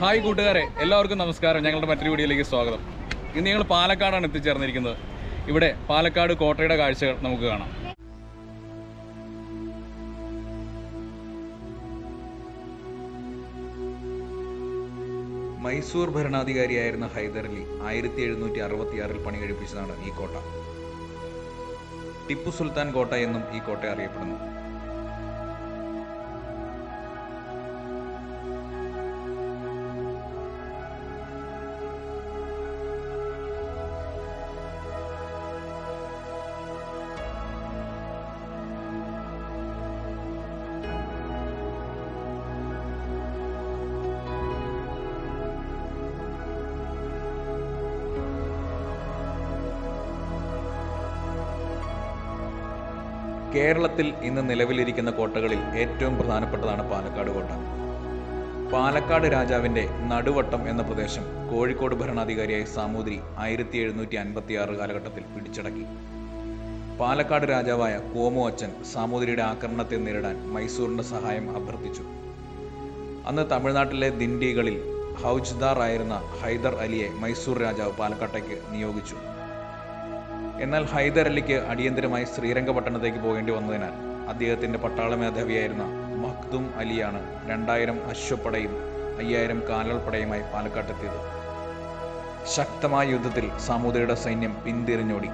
Hi കൂട്ടുകാരെ എല്ലാവർക്കും നമസ്കാരം. ഞങ്ങളുടെ മറ്റൊരു വീഡിയോയിലേക്ക് സ്വാഗതം. ഇന്ന് ഞങ്ങൾ പാലക്കാടാണ് എത്തിച്ചേർന്നിരിക്കുന്നത്. ഇവിടെ പാലക്കാട് കോട്ടയുടെ കാഴ്ചകൾ നമുക്ക് കാണാം. മൈസൂർ ഭരണാധികാരിയായിരുന്ന ഹൈദരലി ആയിരത്തി എഴുന്നൂറ്റി അറുപത്തിയാറിൽ പണി കഴിപ്പിച്ചതാണ് ഈ കോട്ട. ടിപ്പു സുൽത്താൻ കോട്ട എന്നും ഈ കോട്ട അറിയപ്പെടുന്നു. കേരളത്തിൽ ഇന്ന് നിലവിലിരിക്കുന്ന കോട്ടകളിൽ ഏറ്റവും പ്രധാനപ്പെട്ടതാണ് പാലക്കാട് കോട്ട. പാലക്കാട് രാജാവിന്റെ നടുവട്ടം എന്ന പ്രദേശം കോഴിക്കോട് ഭരണാധികാരിയായ സാമൂതിരി ആയിരത്തി എഴുന്നൂറ്റി അൻപത്തി ആറ് കാലഘട്ടത്തിൽ പിടിച്ചടക്കി. പാലക്കാട് രാജാവായ കോമു അച്ഛൻ സാമൂതിരിയുടെ ആക്രമണത്തെ നേരിടാൻ മൈസൂറിന്റെ സഹായം അഭ്യർത്ഥിച്ചു. അന്ന് തമിഴ്നാട്ടിലെ ദിണ്ടികളിൽ ഹൗജ്ദാർ ആയിരുന്ന ഹൈദർ അലിയെ മൈസൂർ രാജാവ് പാലക്കാട്ടേക്ക് നിയോഗിച്ചു. എന്നാൽ ഹൈദർ അലിക്ക് അടിയന്തരമായി ശ്രീരംഗപട്ടണത്തേക്ക് പോകേണ്ടി വന്നതിനാൽ അദ്ദേഹത്തിന്റെ പട്ടാള മേധാവിയായിരുന്ന മഖ്ദും അലിയാണ് രണ്ടായിരം അശ്വപ്പടയും അയ്യായിരം കാലാൾപ്പടയുമായി പാലക്കാട്ടെത്തിയത്. ശക്തമായ യുദ്ധത്തിൽ സാമൂതിരിയുടെ സൈന്യം പിന്തിരിഞ്ഞോടി.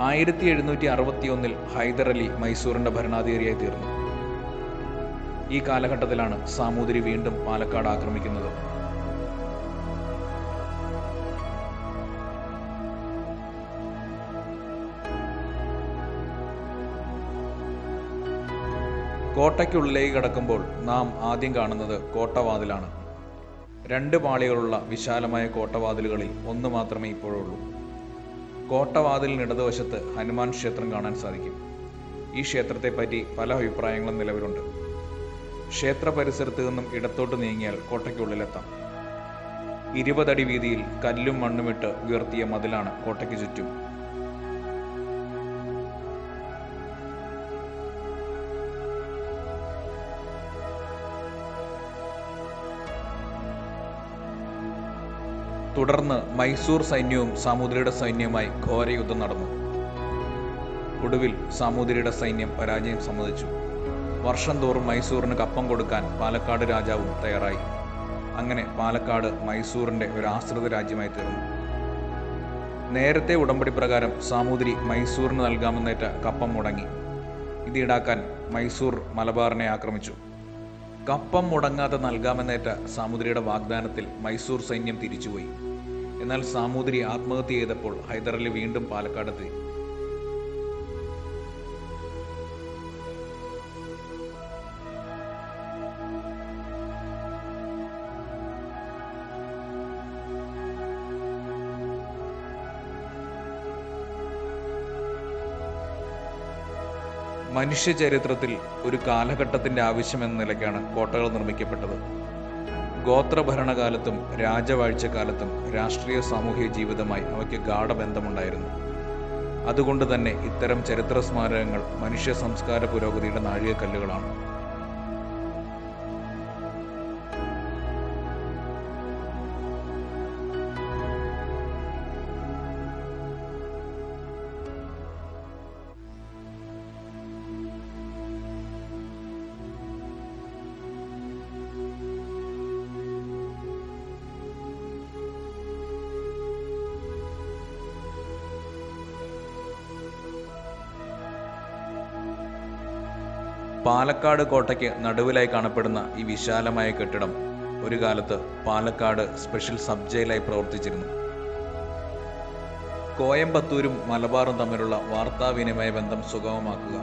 ആയിരത്തി എഴുന്നൂറ്റി അറുപത്തിയൊന്നിൽ ഹൈദർ അലി മൈസൂറിന്റെ ഭരണാധികാരിയായി തീർന്നു. ഈ കാലഘട്ടത്തിലാണ് സാമൂതിരി വീണ്ടും പാലക്കാട് ആക്രമിക്കുന്നത്. കോട്ടയ്ക്കുള്ളിലേക്ക് കടക്കുമ്പോൾ നാം ആദ്യം കാണുന്നത് കോട്ടവാതിലാണ്. രണ്ട് പാളികളുള്ള വിശാലമായ കോട്ടവാതിലുകളിൽ ഒന്ന് മാത്രമേ ഇപ്പോഴുള്ളൂ. കോട്ടവാതിലിന് ഇടതുവശത്ത് ഹനുമാൻ ക്ഷേത്രം കാണാൻ സാധിക്കും. ഈ ക്ഷേത്രത്തെ പറ്റി പല അഭിപ്രായങ്ങളും നിലവിലുണ്ട്. ക്ഷേത്ര പരിസരത്ത് നിന്നും ഇടത്തോട്ട് നീങ്ങിയാൽ കോട്ടയ്ക്കുള്ളിലെത്താം. ഇരുപതടി വീതിയിൽ കല്ലും മണ്ണുമിട്ട് ഉയർത്തിയ മതിലാണ് കോട്ടയ്ക്ക് ചുറ്റും തുടർന്ന് മൈസൂർ സൈന്യവും സാമൂതിരിയുടെ സൈന്യവുമായി ഘോരയുദ്ധം നടന്നു. ഒടുവിൽ സാമൂതിരിയുടെ സൈന്യം പരാജയം സമ്മതിച്ചു. വർഷം തോറും മൈസൂറിന് കപ്പം കൊടുക്കാൻ പാലക്കാട് രാജാവും തയ്യാറായി. അങ്ങനെ പാലക്കാട് മൈസൂറിന്റെ ഒരു ആശ്രിത രാജ്യമായി തീർന്നു. നേരത്തെ ഉടമ്പടി പ്രകാരം സാമൂതിരി മൈസൂറിന് നൽകാമെന്നേറ്റ കപ്പം മുടങ്ങി. ഇത് ഈടാക്കാൻ മൈസൂർ മലബാറിനെ ആക്രമിച്ചു. കപ്പം മുടങ്ങാതെ നൽകാമെന്നേറ്റ സാമൂതിരിയുടെ വാഗ്ദാനത്തിൽ മൈസൂർ സൈന്യം തിരിച്ചുപോയി. എന്നാൽ സാമൂതിരി ആത്മഹത്യ ചെയ്തപ്പോൾ ഹൈദരലി വീണ്ടും പാലക്കാടെത്തി. മനുഷ്യ ചരിത്രത്തിൽ ഒരു കാലഘട്ടത്തിന്റെ ആവശ്യമെന്ന നിലയ്ക്കാണ് കോട്ടകൾ നിർമ്മിക്കപ്പെട്ടത്. ഗോത്രഭരണകാലത്തും രാജവാഴ്ചക്കാലത്തും രാഷ്ട്രീയ സാമൂഹിക ജീവിതമായി അവയ്ക്ക് ഗാഠബന്ധമുണ്ടായിരുന്നു. അതുകൊണ്ട് തന്നെ ഇത്തരം ചരിത്ര സ്മാരകങ്ങൾ മനുഷ്യ സംസ്കാര പുരോഗതിയുടെ നാഴികക്കല്ലുകളാണ്. പാലക്കാട് കോട്ടയ്ക്ക് നടുവിലായി കാണപ്പെടുന്ന ഈ വിശാലമായ കെട്ടിടം ഒരു കാലത്ത് പാലക്കാട് സ്പെഷ്യൽ സബ് ജയിലായി പ്രവർത്തിച്ചിരുന്നു. കോയമ്പത്തൂരും മലബാറും തമ്മിലുള്ള വാർത്താവിനിമയ ബന്ധം സുഗമമാക്കുക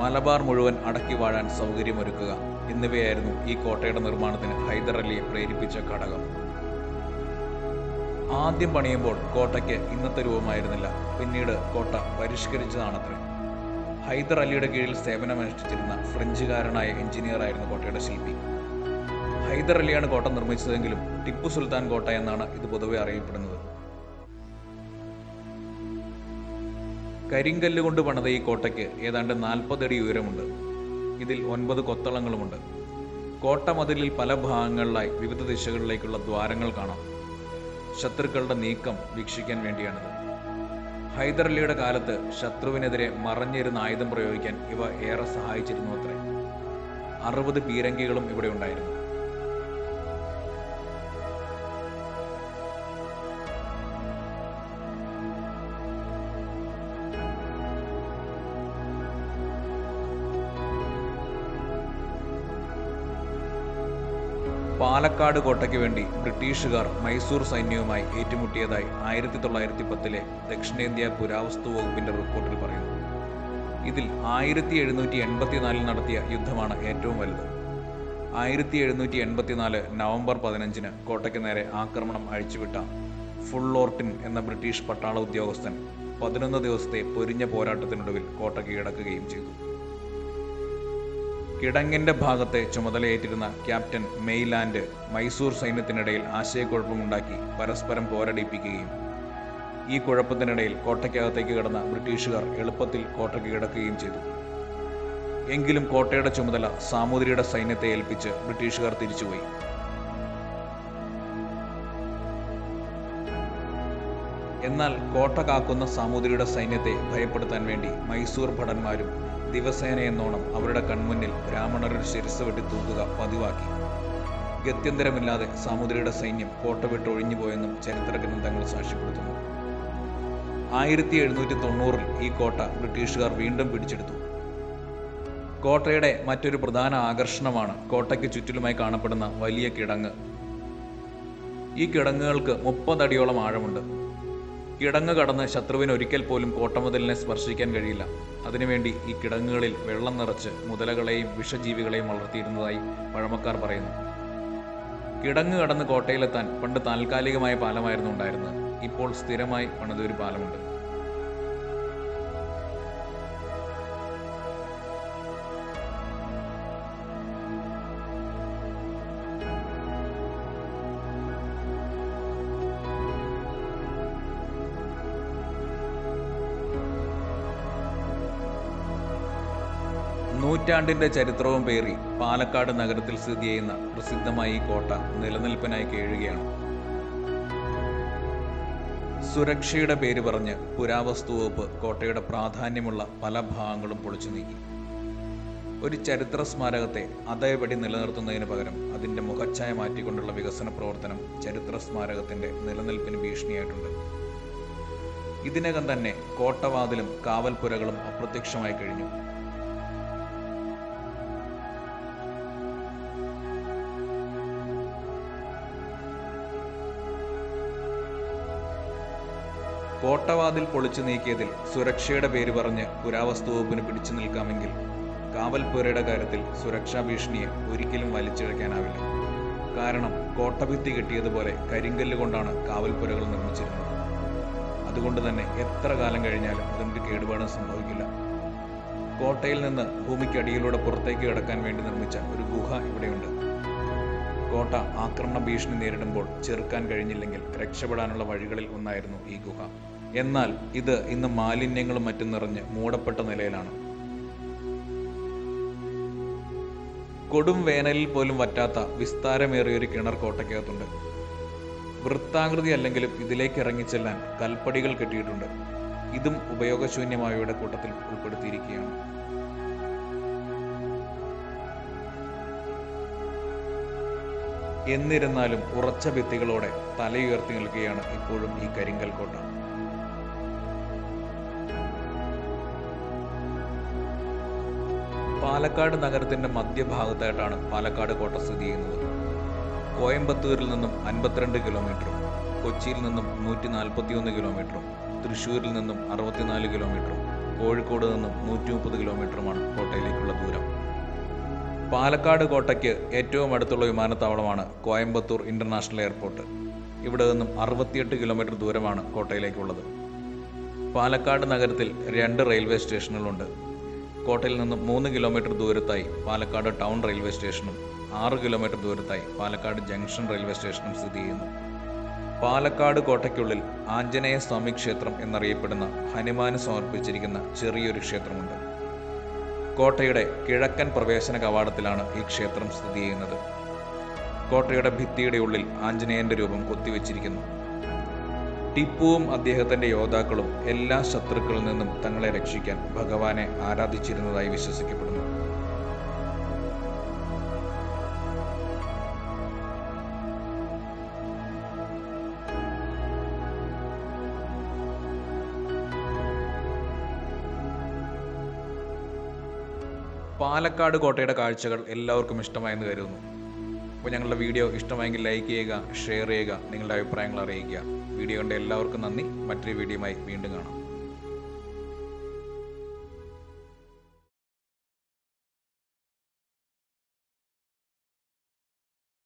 മലബാർ മുഴുവൻ അടക്കി വാഴാൻ സൗകര്യമൊരുക്കുക എന്നിവയായിരുന്നു ഈ കോട്ടയുടെ നിർമ്മാണത്തിന് ഹൈദർ അലിയെ പ്രേരിപ്പിച്ച ഘടകം. ആദ്യം പണിയുമ്പോൾ കോട്ടയ്ക്ക് ഇന്നത്തെ രൂപമായിരുന്നില്ല പിന്നീട് കോട്ട പരിഷ്കരിച്ചതാണത്രേ. ഹൈദർ അലിയുടെ കീഴിൽ സേവനമനുഷ്ഠിച്ചിരുന്ന ഫ്രഞ്ചുകാരനായ എഞ്ചിനീയറായിരുന്നു കോട്ടയുടെ ശില്പി. ഹൈദർ അലിയാണ് കോട്ട നിർമ്മിച്ചതെങ്കിലും ടിപ്പു സുൽത്താൻ കോട്ട എന്നാണ് ഇത് പൊതുവെ അറിയപ്പെടുന്നത്. കരിങ്കല്ല് കൊണ്ട് പണിത ഈ കോട്ടയ്ക്ക് ഏതാണ്ട് നാൽപ്പത് അടി ഉയരമുണ്ട്. ഇതിൽ ഒൻപത് കൊത്തളങ്ങളുമുണ്ട്. കോട്ടമതിലിൽ പല ഭാഗങ്ങളിലായി വിവിധ ദിശകളിലേക്കുള്ള ദ്വാരങ്ങൾ കാണാം. ശത്രുക്കളുടെ നീക്കം വീക്ഷിക്കാൻ വേണ്ടിയാണിത്. ഹൈദരലിയുടെ കാലത്ത് ശത്രുവിനെതിരെ മറഞ്ഞിരുന്ന ആയുധം പ്രയോഗിക്കാൻ ഇവ ഏറെ സഹായിച്ചിരുന്നു അത്രേ. അറുപത് പീരങ്കികളും ഇവിടെ ഉണ്ടായിരുന്നു. പാലക്കാട് കോട്ടയ്ക്ക് വേണ്ടി ബ്രിട്ടീഷുകാർ മൈസൂർ സൈന്യവുമായി ഏറ്റുമുട്ടിയതായി ആയിരത്തി തൊള്ളായിരത്തി പത്തിലെ ദക്ഷിണേന്ത്യ പുരാവസ്തു വകുപ്പിന്റെ റിപ്പോർട്ടിൽ പറയുന്നു. ഇതിൽ ആയിരത്തി എഴുന്നൂറ്റി എൺപത്തിനാലിൽ നടത്തിയ യുദ്ധമാണ് ഏറ്റവും വലുത്. ആയിരത്തി എഴുന്നൂറ്റി എൺപത്തിനാല് നവംബർ പതിനഞ്ചിന് കോട്ടയ്ക്ക് നേരെ ആക്രമണം അഴിച്ചുവിട്ട ഫുള്ളോർട്ടിൻ എന്ന ബ്രിട്ടീഷ് പട്ടാള ഉദ്യോഗസ്ഥൻ പതിനൊന്ന് ദിവസത്തെ പൊരിഞ്ഞ പോരാട്ടത്തിനൊടുവിൽ കോട്ട കീഴടക്കുകയും ചെയ്തു. കിടങ്ങിന്റെ ഭാഗത്തെ ചുമതലയേറ്റിരുന്ന ക്യാപ്റ്റൻ മെയ്ലാൻഡ് മൈസൂർ സൈന്യത്തിനിടയിൽ ആശയക്കുഴപ്പമുണ്ടാക്കി പരസ്പരം പോരടിപ്പിക്കുകയും ഈ കുഴപ്പത്തിനിടയിൽ കോട്ടയ്ക്കകത്തേക്ക് കടന്ന ബ്രിട്ടീഷുകാർ എളുപ്പത്തിൽ കോട്ടയ്ക്ക് കിടക്കുകയും ചെയ്തു. എങ്കിലും കോട്ടയുടെ ചുമതല സാമൂതിരിയുടെ സൈന്യത്തെ ഏൽപ്പിച്ച് ബ്രിട്ടീഷുകാർ തിരിച്ചുപോയി. എന്നാൽ കോട്ട കാക്കുന്ന സാമൂതിരിയുടെ സൈന്യത്തെ ഭയപ്പെടുത്താൻ വേണ്ടി മൈസൂർ ഭടന്മാരും ദിവസേന എന്നോണം അവരുടെ കൺമുന്നിൽ ബ്രാഹ്മണരുടെ ശിരസ് വെട്ടി തൂക്കുക പതിവാക്കി. ഗത്യന്തരമില്ലാതെ സാമൂതിരിയുടെ സൈന്യം കോട്ട വിട്ട് ഒഴിഞ്ഞുപോയെന്നും ചരിത്ര ഗ്രന്ഥങ്ങൾ സാക്ഷ്യപ്പെടുത്തുന്നു. ആയിരത്തി എഴുന്നൂറ്റി തൊണ്ണൂറിൽ ഈ കോട്ട ബ്രിട്ടീഷുകാർ വീണ്ടും പിടിച്ചെടുത്തു. കോട്ടയുടെ മറ്റൊരു പ്രധാന ആകർഷണമാണ് കോട്ടയ്ക്ക് ചുറ്റിലുമായി കാണപ്പെടുന്ന വലിയ കിടങ്ങ്. ഈ കിടങ്ങുകൾക്ക് മുപ്പതടിയോളം ആഴമുണ്ട്. കിടങ്ങ് കടന്ന് ശത്രുവിന് ഒരിക്കൽ പോലും കോട്ടമുതലിനെ സ്പർശിക്കാൻ കഴിയില്ല. അതിനുവേണ്ടി ഈ കിടങ്ങുകളിൽ വെള്ളം നിറച്ച് മുതലകളെയും വിഷജീവികളെയും വളർത്തിയിരുന്നതായി പഴമക്കാർ പറയുന്നു. കിടങ്ങ് കടന്ന് കോട്ടയിലെത്താൻ പണ്ട് താൽക്കാലികമായ പാലമായിരുന്നു ഉണ്ടായിരുന്നത്. ഇപ്പോൾ സ്ഥിരമായി പണിതൊരു പാലമുണ്ട്. നൂറ്റാണ്ടിന്റെ ചരിത്രവും പേറി പാലക്കാട് നഗരത്തിൽ സ്ഥിതി ചെയ്യുന്ന പ്രസിദ്ധമായ ഈ കോട്ട നിലനിൽപ്പിനായി കേഴുകയാണ്. സുരക്ഷയുടെ പേര് പറഞ്ഞ് പുരാവസ്തു വകുപ്പ് കോട്ടയുടെ പ്രാധാന്യമുള്ള പല ഭാഗങ്ങളും പൊളിച്ചു നീക്കി. ഒരു ചരിത്ര സ്മാരകത്തെ അതേപടി നിലനിർത്തുന്നതിന് പകരം അതിന്റെ മുഖച്ഛായ മാറ്റിക്കൊണ്ടുള്ള വികസന പ്രവർത്തനം ചരിത്ര സ്മാരകത്തിന്റെ നിലനിൽപ്പിന് ഭീഷണിയായിട്ടുണ്ട്. ഇതിനകം തന്നെ കോട്ടവാതിലും കാവൽപ്പുരകളും അപ്രത്യക്ഷമായി കഴിഞ്ഞു. കോട്ടവാതിൽ പൊളിച്ചു നീക്കിയതിൽ സുരക്ഷയുടെ പേര് പറഞ്ഞ് പുരാവസ്തു വകുപ്പിന് പിടിച്ചു നിൽക്കാമെങ്കിൽ കാവൽപ്പുരയുടെ കാര്യത്തിൽ സുരക്ഷാ ഭീഷണിയെ ഒരിക്കലും വലിച്ചിഴക്കാനാവില്ല. കാരണം കോട്ടഭിത്തി കിട്ടിയതുപോലെ കരിങ്കല്ല് കൊണ്ടാണ് കാവൽപ്പുരകൾ നിർമ്മിച്ചിരുന്നത്. അതുകൊണ്ട് തന്നെ എത്ര കാലം കഴിഞ്ഞാലും അതിനൊരു കേടുപാടും സംഭവിക്കില്ല. കോട്ടയിൽ നിന്ന് ഭൂമിക്കടിയിലൂടെ പുറത്തേക്ക് കിടക്കാൻ വേണ്ടി നിർമ്മിച്ച ഒരു ഗുഹ ഇവിടെയുണ്ട്. കോട്ട ആക്രമണ ഭീഷണി നേരിടുമ്പോൾ ചെറുക്കാൻ കഴിഞ്ഞില്ലെങ്കിൽ രക്ഷപ്പെടാനുള്ള വഴികളിൽ ഒന്നായിരുന്നു ഈ ഗുഹ. എന്നാൽ ഇത് ഇന്ന് മാലിന്യങ്ങളും മറ്റും നിറഞ്ഞ് മൂടപ്പെട്ട നിലയിലാണ്. കൊടും വേനലിൽ പോലും വറ്റാത്ത വിസ്താരമേറിയ ഒരു കിണർ കോട്ടയ്ക്കകത്തുണ്ട്. വൃത്താകൃതി അല്ലെങ്കിലും ഇതിലേക്ക് ഇറങ്ങിച്ചെല്ലാൻ കൽപ്പടികൾ കെട്ടിയിട്ടുണ്ട്. ഇതും ഉപയോഗശൂന്യമായവയുടെ കൂട്ടത്തിൽ ഉൾപ്പെടുത്തിയിരിക്കുകയാണ്. എന്നിരുന്നാലും ഉറച്ച ഭിത്തികളോടെ തലയുയർത്തി നിൽക്കുകയാണ് ഇപ്പോഴും ഈ കരിങ്കൽ കോട്ട പാലക്കാട് നഗരത്തിന്റെ മധ്യഭാഗത്തായിട്ടാണ് പാലക്കാട് കോട്ട സ്ഥിതി ചെയ്യുന്നത്. കോയമ്പത്തൂരിൽ നിന്നും അൻപത്തിരണ്ട് കിലോമീറ്ററും കൊച്ചിയിൽ നിന്നും നൂറ്റി നാൽപ്പത്തിയൊന്ന് കിലോമീറ്ററും തൃശ്ശൂരിൽ നിന്നും അറുപത്തിനാല് കിലോമീറ്ററും കോഴിക്കോട് നിന്നും നൂറ്റി മുപ്പത് കിലോമീറ്ററുമാണ് കോട്ടയിലേക്കുള്ള ദൂരം. പാലക്കാട് കോട്ടയ്ക്ക് ഏറ്റവും അടുത്തുള്ള വിമാനത്താവളമാണ് കോയമ്പത്തൂർ ഇന്റർനാഷണൽ എയർപോർട്ട്. ഇവിടെ നിന്നും അറുപത്തിയെട്ട് കിലോമീറ്റർ ദൂരമാണ് കോട്ടയിലേക്കുള്ളത്. പാലക്കാട് നഗരത്തിൽ രണ്ട് റെയിൽവേ സ്റ്റേഷനുകളുണ്ട്. കോട്ടയിൽ നിന്നും മൂന്ന് കിലോമീറ്റർ ദൂരത്തായി പാലക്കാട് ടൗൺ റെയിൽവേ സ്റ്റേഷനും ആറ് കിലോമീറ്റർ ദൂരത്തായി പാലക്കാട് ജംഗ്ഷൻ റെയിൽവേ സ്റ്റേഷനും സ്ഥിതി ചെയ്യുന്നു. പാലക്കാട് കോട്ടയ്ക്കുള്ളിൽ ആഞ്ജനേയ സ്വാമി ക്ഷേത്രം എന്നറിയപ്പെടുന്ന ഹനുമാന് സമർപ്പിച്ചിരിക്കുന്ന ചെറിയൊരു ക്ഷേത്രമുണ്ട്. കോട്ടയുടെ കിഴക്കൻ പ്രവേശന കവാടത്തിലാണ് ഈ ക്ഷേത്രം സ്ഥിതി ചെയ്യുന്നത്. കോട്ടയുടെ ഭിത്തിയുടെ ഉള്ളിൽ ആഞ്ജനേയന്റെ രൂപം കൊത്തിവെച്ചിരിക്കുന്നു. ടിപ്പുവും അദ്ദേഹത്തിന്റെ യോദ്ധാക്കളും എല്ലാ ശത്രുക്കളിൽ നിന്നും തങ്ങളെ രക്ഷിക്കാൻ ഭഗവാനെ ആരാധിച്ചിരുന്നതായി വിശ്വസിക്കപ്പെടുന്നു. പാലക്കാട് കോട്ടയുടെ കാഴ്ചകൾ എല്ലാവർക്കും ഇഷ്ടമായെന്ന് കരുതുന്നു. അപ്പോൾ ഞങ്ങളുടെ വീഡിയോ ഇഷ്ടമായെങ്കിൽ ലൈക്ക് ചെയ്യുക ഷെയർ ചെയ്യുക നിങ്ങളുടെ അഭിപ്രായങ്ങൾ അറിയിക്കുക. വീഡിയോ കണ്ട എല്ലാവർക്കും നന്ദി. മറ്റൊരു വീഡിയോയുമായി വീണ്ടും കാണാം.